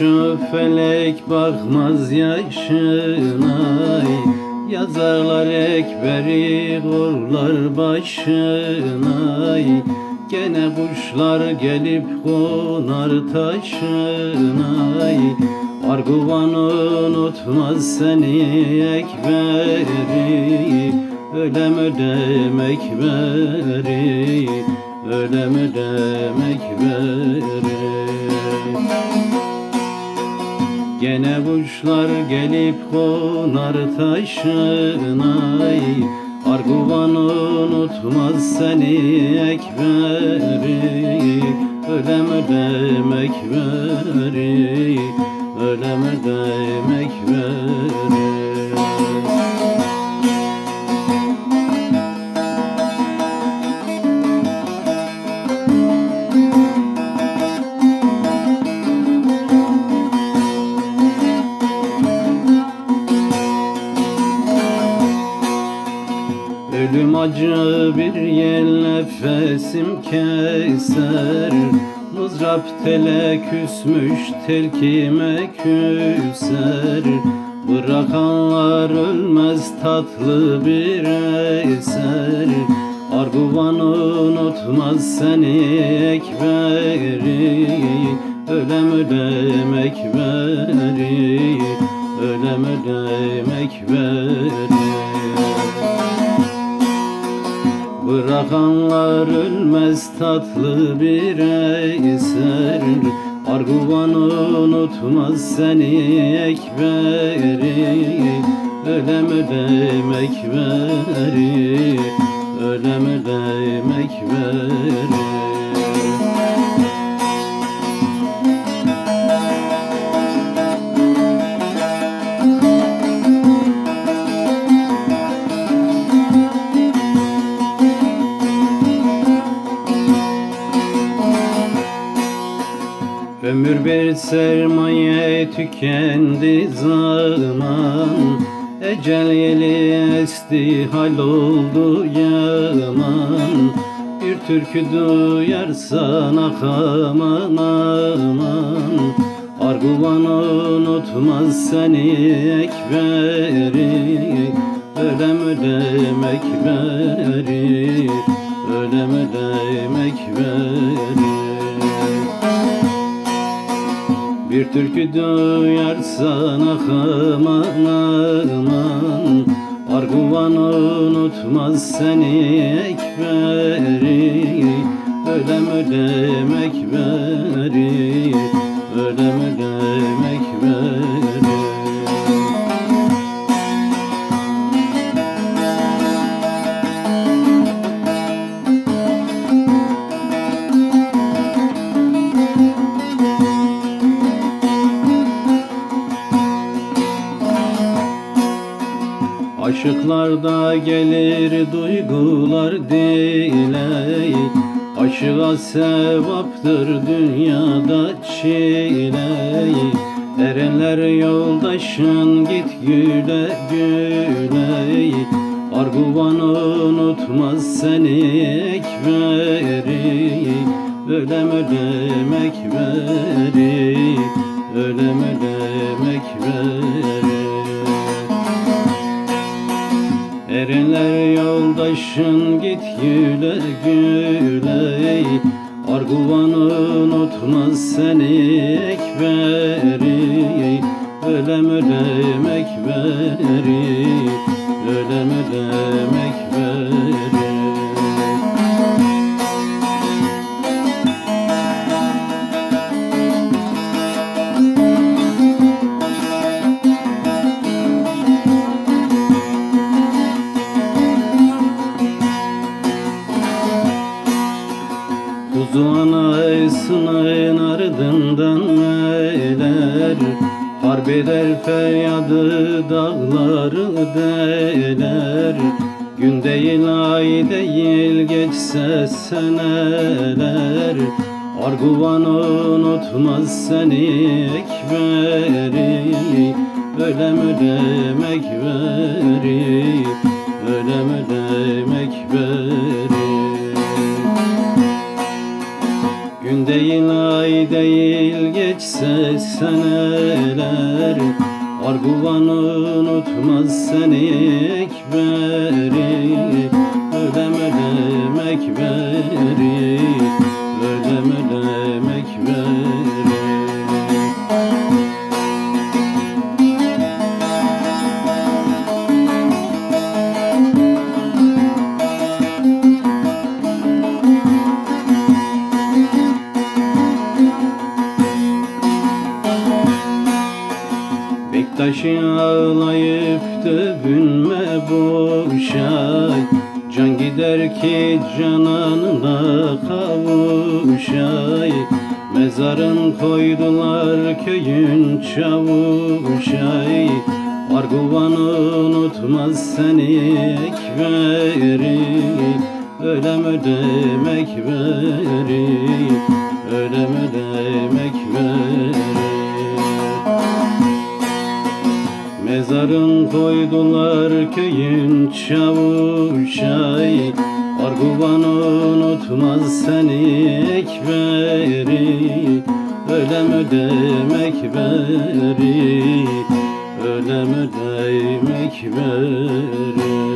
şu felek bakmaz yaşına. Yazarlar ekberi korlar başına. Gene kuşlar gelip konar taşına. Arguvan unutmaz seni ekberi. Ölem ödem ekberi Ölem ödem ekberi Gene kuşlar gelip konar taşına Arguvan unutmaz seni ekberi Ölem ödem ekberi Ölem ödem ekberi nefesim keser Mızrap tele küsmüş telkime küser. Bırakanlar ölmez tatlı bir eser. Arguvan unutmaz seni ekberi. Ölem ölem ekberi. Ölem ölem ekberi Bırakanlar ölmez tatlı bir eser Arguvan unutmaz seni ekberi. Ölem ölem ekberi. Ölem ölem ekberi Ömür bir sermaye tükendi zaman Ecel yeli esti hal oldu yaman Bir türkü duyarsan ah aman aman. Arguvan unutmaz seni ekberi. Ölem ölem ekberi. Ölem ölem ekberi bir türkü duyarsan ah aman aman Arguvan unutmaz seni ekberi. Ölem ölem ekberi Aşıklarda gelir duygular dile Aşığa sevaptır dünyada çile Erenler yoldaşın git güle güle. Arguvan unutmaz seni ekberi Ölem ölem ekberi Ölem ölem ekberi Erenler yoldaşın git güle güle Arguvan unutmaz seni ekberi. Ölem ölem ekberi. Ölem ölem ekberi anasının ardından neler Harp eder feryadı dağları deler. Gün değil ay değil geçse seneler. Arguvan unutmaz seni ekberi Ölem ölem ekberi Ölem ölem Değil ay değil geç geçse seneler. Arguvan unutmaz seni ekberi. Ölem ölem ekberi. Ölem ölem ekberi boşay Can gider ki cananına kavuşay. Mezarın koydular köyün çavuşay. Arguvan unutmaz seni ekberi Ölem ödem ekberi Ölem ödem Mezarın koydular köyün çavuşay Arguvan unutmaz seni ekberi. Ölem ödem ekberi. Ölem ödem ekberi